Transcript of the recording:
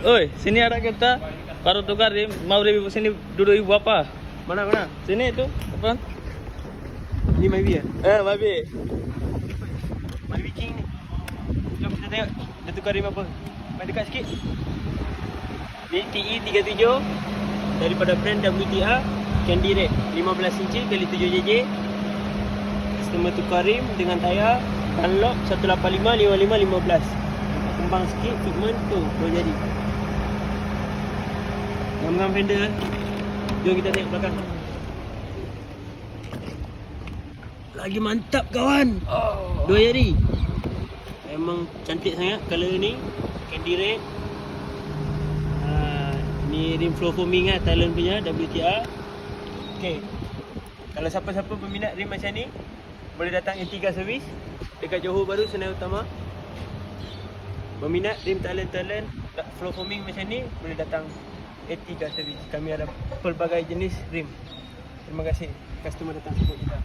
Oi, sini ada kita baru tukar rim. Mau rim sini duduk ibu apa? Mana mana? Sini tu apa? Ni my beer. Eh. My beer king ni. Jom kita tengok dia tukar rim apa. Main dekat sikit. DTE 37 daripada brand WTA Candy Red 15 inci kali 7 JJ Sistem tukar rim dengan tayar Dunlop 185 55 15 Kembang sikit fitment tu Dah jadi. Ngam-ngam fender kan Jom kita tengok belakang. Lagi mantap kawan. Oh. Dua jari Memang cantik sangat color ni. Candy red. Uh, Ni rim flow foaming lah Thailand punya WTR Okay Kalau siapa-siapa berminat rim macam ni Boleh datang Antiga Service Dekat Johor Baru Senai Utama Berminat rim Thailand-Thailand Flow foaming macam ni Boleh datang Antiga Service Kami ada pelbagai jenis rim. Terima kasih. Customer datang support kita